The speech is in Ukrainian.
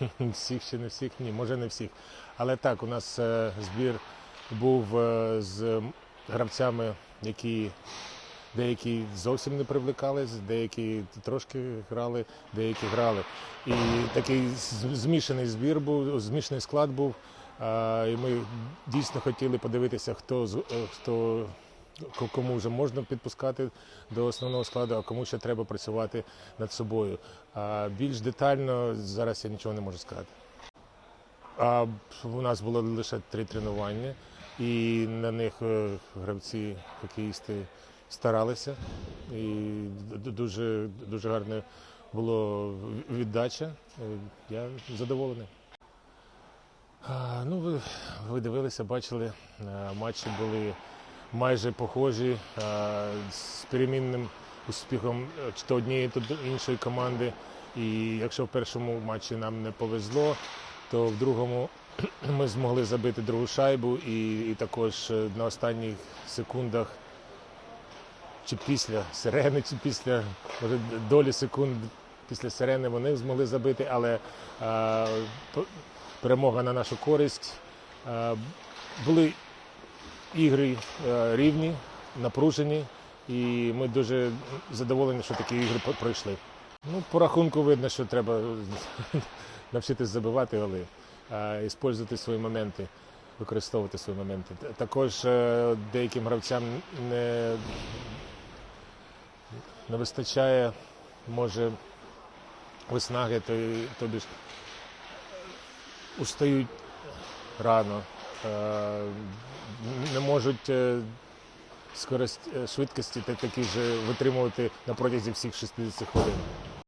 Всіх чи не всіх, ні, може не всіх. Але так, у нас е, збір був е, з гравцями, які деякі зовсім не привлекались, деякі трошки грали, деякі грали. І такий змішаний збір був, змішаний склад був. І ми дійсно хотіли подивитися, хто е, хто кому вже можна підпускати до основного складу, а кому ще треба працювати над собою. А більш детально зараз я нічого не можу сказати. А у нас було лише три тренування, і на них е, гравці, хокеїсти старалися. І дуже, дуже гарне було віддача. Е, Я задоволений. Ну, ви, ви дивилися, бачили, е, матчі були майже похожі е, з перемінним успіхом е, чи то однієї, то іншої команди. І якщо в першому матчі нам не повезло, то в другому ми змогли забити другу шайбу і, і також е, на останніх секундах чи після сирени, чи після може, долі секунд після сирени вони змогли забити, але е, перемога на нашу користь. Е, були ігри е, рівні, напружені, і ми дуже задоволені, що такі ігри пройшли. Ну, по рахунку видно, що треба навчитись забивати голи, е, іспользувати свої моменти, використовувати свої моменти. Також е, деяким гравцям не, не вистачає, може, виснаги, тобі ж устають рано, е, не можуть е, е, швидкості та- такі ж витримувати на протязі всіх 60 хвилин.